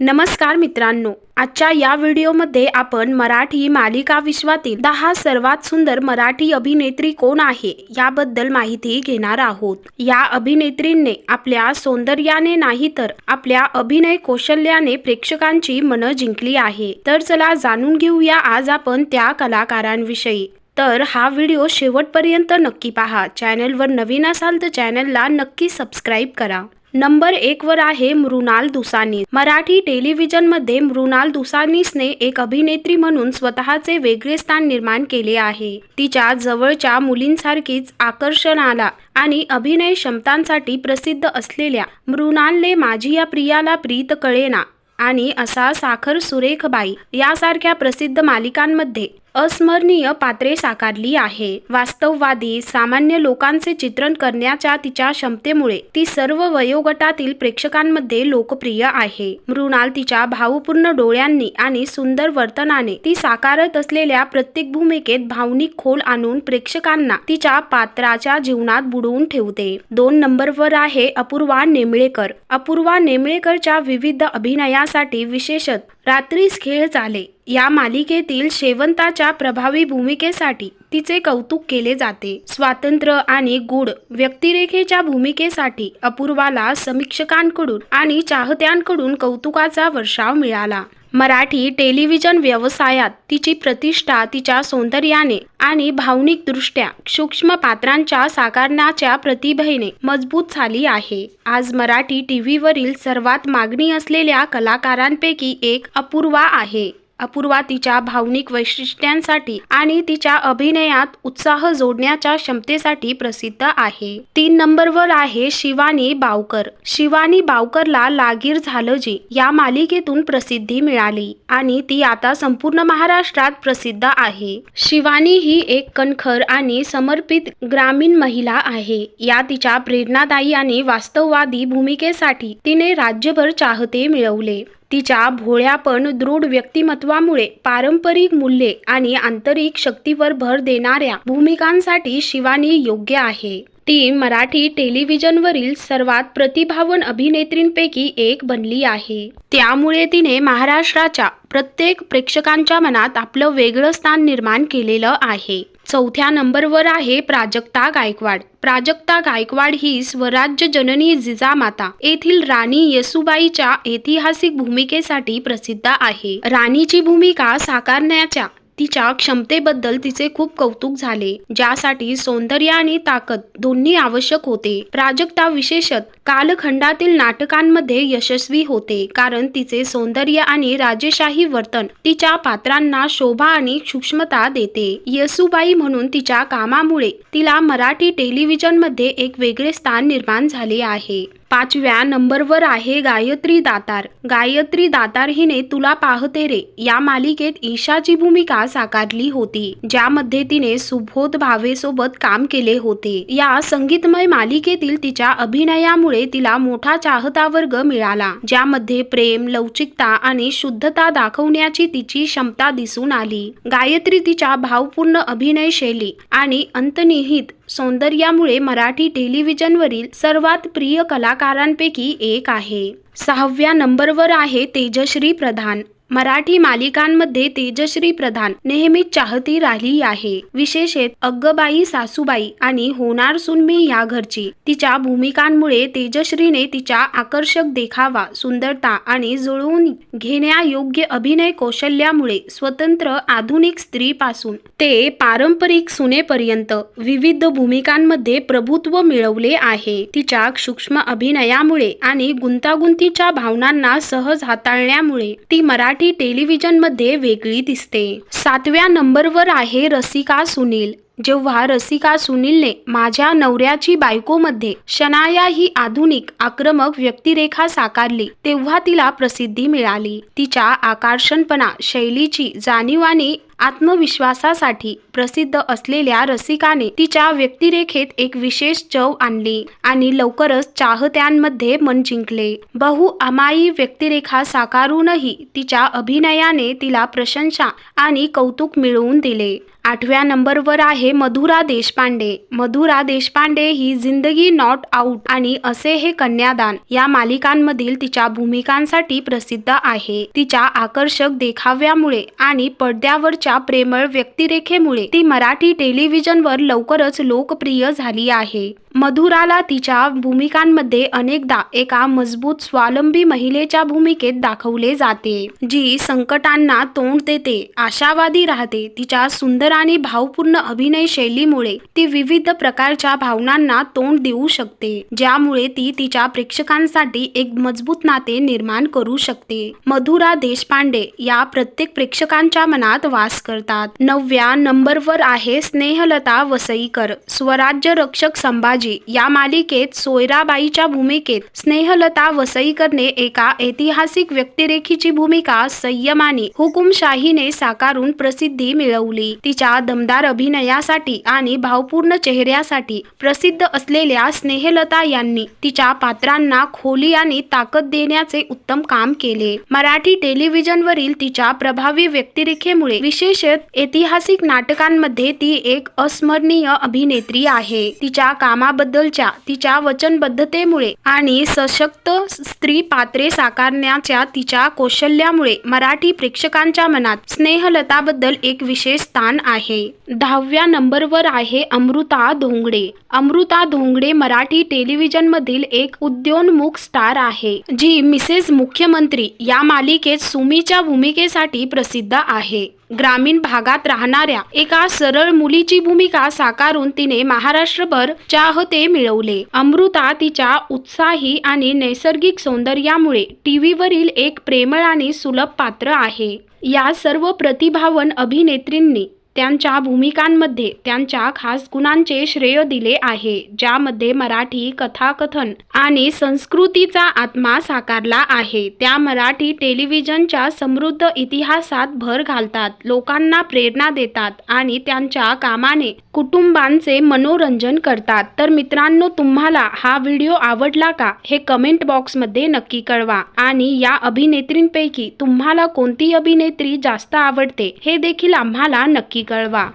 नमस्कार मित्रांनो आजच्या या व्हिडिओमध्ये आपण मराठी मालिका विश्वातील दहा सर्वात सुंदर मराठी अभिनेत्री कोण आहे याबद्दल माहिती घेणार आहोत. या अभिनेत्रींनी आपल्या सौंदर्याने नाही तर आपल्या अभिनय कौशल्याने प्रेक्षकांची मनं जिंकली आहे. तर चला जाणून घेऊया आज आपण त्या कलाकारांविषयी. तर हा व्हिडिओ शेवटपर्यंत नक्की पहा. चॅनलवर नवीन असाल तर चॅनलला नक्की सबस्क्राईब करा. नंबर एक वर आहे मृणाल दुसानी. मराठी टेलिव्हिजनमध्ये मृणाल दुसानीसने एक अभिनेत्री म्हणून स्वतःचे वेगळे स्थान निर्माण केले आहे. तिच्या जवळच्या मुलींसारखीच आकर्षणाला आणि अभिनय क्षमतांसाठी प्रसिद्ध असलेल्या मृणालने माझी या प्रियाला प्रीत कळेना आणि असा साखर सुरेखबाई यासारख्या प्रसिद्ध मालिकांमध्ये अस्मरणीय पात्रे साकारली आहे. वास्तववादी सामान्य लोकांचे चित्रण करण्याच्या तिच्या क्षमतेमुळे ती सर्व वयोगटातील प्रेक्षकांमध्ये लोकप्रिय आहे. मृणाल तिच्या भावपूर्ण डोळ्यांनी आणि सुंदर वर्तनाने ती साकारत असलेल्या प्रत्येक भूमिकेत भावनिक खोल आणून प्रेक्षकांना तिच्या पात्राच्या जीवनात बुडवून ठेवते. दोन नंबरवर आहे अपूर्वा नेमळेकर. अपूर्वा नेमळेकरच्या विविध अभिनयासाठी विशेषत रात्रीस खेळ चाले. या मालिकेतील शेवंताच्या प्रभावी भूमिकेसाठी तिचे कौतुक केले जाते. स्वातंत्र्य आणि गूढ व्यक्तिरेखेच्या भूमिकेसाठी अपूर्वाला समीक्षकांकडून आणि चाहत्यांकडून कौतुकाचा वर्षाव मिळाला. मराठी टेलिव्हिजन व्यवसायात तिची प्रतिष्ठा तिच्या सौंदर्याने आणि भावनिकदृष्ट्या सूक्ष्म पात्रांच्या साकारण्याच्या प्रतिभेने मजबूत झाली आहे. आज मराठी टीव्हीवरील सर्वात मागणी असलेल्या कलाकारांपैकी एक अपूर्वा आहे. अपूर्वा तिच्या भावनिक वैशिष्ट्यांसाठी आणि तिच्या अभिनयात उत्साह जोडण्याच्या क्षमतेसाठी प्रसिद्ध आहे. तीन नंबरवर आहे शिवानी बावकर. शिवानी बावकरला लागीर झालं जी या मालिकेतून प्रसिद्धी मिळाली आणि ती आता संपूर्ण महाराष्ट्रात प्रसिद्ध आहे. शिवानी ही एक कणखर आणि समर्पित ग्रामीण महिला आहे. या तिच्या प्रेरणादायी आणि वास्तववादी भूमिकेसाठी तिने राज्यभर चाहते मिळवले. तिच्या भोळ्या पण दृढ व्यक्तिमत्वामुळे पारंपरिक मूल्ये आणि आंतरिक शक्तीवर भर देणाऱ्या भूमिकांसाठी शिवानी योग्य आहे. ती मराठी टेलिव्हिजनवरील सर्वात प्रतिभावन अभिनेत्रींपैकी एक बनली आहे. त्यामुळे तिने महाराष्ट्राच्या प्रत्येक प्रेक्षकांच्या मनात आपलं वेगळं स्थान निर्माण केलेलं आहे. चौथ्या नंबरवर आहे प्राजक्ता गायकवाड. प्राजक्ता गायकवाड ही स्वराज्य जननी जिजामाता. येथील राणी येसुबाईच्या ऐतिहासिक भूमिकेसाठी प्रसिद्ध आहे. राणीची भूमिका साकारण्याच्या तिच्या क्षमतेबद्दल तिचे खूप कौतुक झाले ज्यासाठी सौंदर्य आणि ताकद दोन्ही आवश्यक होते. प्राजक्ता विशेषत कालखंडातील नाटकांमध्ये यशस्वी होते कारण तिचे सौंदर्य आणि राजेशाही वर्तन तिच्या पात्रांना शोभा आणि सूक्ष्मता देते. येसुबाई म्हणून तिच्या कामामुळे तिला मराठी टेलिव्हिजनमध्ये एक वेगळे स्थान निर्माण झाले आहे. पाचव्या नंबरवर आहे गायत्री दातार. गायत्री दातार हिने तुला पाहते रे. या मालिकेत ईशाची भूमिका साकारली होती ज्यामध्ये तिने सुबोध भावेसोबत काम केले होते. या संगीतमय मालिकेतील तिच्या अभिनयामुळे तिला मोठा चाहता वर्ग मिळाला ज्यामध्ये प्रेम लवचिकता आणि शुद्धता दाखवण्याची तिची क्षमता दिसून आली. गायत्री तिच्या भावपूर्ण अभिनय शैली आणि अंतनिहित सौंदर्यामुळे मराठी टेलिव्हिजनवरील सर्वात प्रिय कलाकारांपैकी एक आहे. सहाव्या नंबरवर आहे तेजश्री प्रधान. मराठी मालिकांमध्ये तेजश्री प्रधान नेहमीच चाहती राहिली आहे. विशेषत अग्गबाई सासूबाई आणि होणार सुनमी या घरची. तिच्या भूमिकांमुळे तेजश्रीने तिच्या आकर्षक देखावा सुंदरता आणि जुळवून घेण्यायोग्य अभिनय कौशल्यामुळे स्वतंत्र आधुनिक स्त्रीपासून ते पारंपरिक सुनेपर्यंत विविध भूमिकांमध्ये प्रभुत्व मिळवले आहे. तिच्या सूक्ष्म अभिनयामुळे आणि गुंतागुंतीच्या भावनांना सहज हाताळण्यामुळे ती मराठी मराठी टेलिव्हिजनमध्ये वेगळी दिसते. सातव्या नंबरवर आहे रसिका सुनील. जेव्हा रसिका सुनीलने माझ्या नवऱ्याची बायकोमध्ये शनाया ही आधुनिक आक्रमक व्यक्तिरेखा साकारली तेव्हा तिला प्रसिद्धी मिळाली. तिच्या आकर्षणपणा शैलीची जाणीवानी आत्मविश्वासासाठी प्रसिद्ध असलेल्या रसिकाने तिच्या व्यक्तिरेखेत एक विशेष चव आणली आणि लवकरच चाहत्यांमध्ये मन जिंकले. बहु अमाई व्यक्तिरेखा साकारूनही तिच्या अभिनयाने तिला प्रशंसा आणि कौतुक मिळवून दिले. आठव्या नंबरवर आहे मधुरा देशपांडे. मधुरा देशपांडे ही जिंदगी नॉट आउट आणि असे हे कन्यादान या मालिकांमधील तिच्या भूमिकांसाठी प्रसिद्ध आहे. तिच्या आकर्षक देखाव्यामुळे आणि पडद्यावरच्या प्रेमळ व्यक्तिरेखेमुळे ती मराठी टेलिव्हिजनवर लवकरच लोकप्रिय झाली आहे. मधुराला तिच्या भूमिकांमध्ये अनेकदा एका मजबूत स्वावलंबी महिलेच्या भूमिकेत दाखवले जाते जी संकटांना तोंड देते आशावादी राहते. तिच्या सुंदर आणि भावपूर्ण अभिनय शैलीमुळे ती विविध प्रकारच्या भावनांना तोंड देऊ शकते ज्यामुळे ती तिच्या प्रेक्षकांसाठी एक मजबूत नाते निर्माण करू शकते. मधुरा देशपांडे या प्रत्येक प्रेक्षकांच्या मनात वास करतात. नवव्या नंबरवर आहे स्नेहलता वसईकर स्वराज्य रक्षक संभाजी या मालिकेत सोयराबाईच्या भूमिकेत स्नेहलता वसईकरने एका ऐतिहासिक व्यक्तिरेखीची भूमिका संयमानी हुकुमशाहीने साकारून प्रसिद्धी मिळवली. तिच्या दमदार अभिनयासाठी आणि भावपूर्ण चेहऱ्यासाठी प्रसिद्ध असलेल्या स्नेहलता यांनी तिच्या पात्रांना खोली आणि ताकद देण्याचे उत्तम काम केले. मराठी टेलिव्हिजनवरील तिच्या प्रभावी व्यक्तिरेखेमुळे विशेषत ऐतिहासिक नाटकांमध्ये ती एक अस्मरणीय अभिनेत्री आहे. तिच्या कामा कामाबद्दलच्या तिच्या वचनबद्धतेमुळे आणि सशक्त स्त्री पात्रे साकारण्याच्या तिच्या कौशल्यामुळे मराठी प्रेक्षकांच्या मनात स्नेहलताबद्दल एक विशेष स्थान आहे. दहाव्या नंबरवर आहे अमृता धोंगडे. अमृता धोंगडे मराठी टेलिव्हिजनमधील एक उद्योन्मुख स्टार आहे जी मिसेस मुख्यमंत्री या मालिकेत सुमीच्या भूमिकेसाठी प्रसिद्ध आहे. ग्रामीण भागात राहणाऱ्या एका सरळ मुलीची भूमिका साकारून तिने महाराष्ट्रभर चाहते मिळवले. अमृता तिच्या उत्साही आणि नैसर्गिक सौंदर्यामुळे टीव्हीवरील एक प्रेमळ आणि सुलभ पात्र आहे. या सर्व प्रतिभावन अभिनेत्रींनी त्यांच्या भूमिकांमध्ये त्यांच्या खास गुणांचे श्रेय दिले आहे ज्यामध्ये मराठी कथाकथन आणि संस्कृतीचा आत्मा साकारला आहे. त्या मराठी टेलिव्हिजनच्या समृद्ध इतिहासात भर घालतात लोकांना प्रेरणा देतात आणि त्यांच्या कामाने कुटुंबांचे मनोरंजन करतात. तर मित्रांनो तुम्हाला हा व्हिडिओ आवडला का? हे कमेंट बॉक्समध्ये नक्की कळवा आणि या अभिनेत्रींपैकी तुम्हाला कोणती अभिनेत्री जास्त आवडते हे देखील आम्हाला नक्की कळवा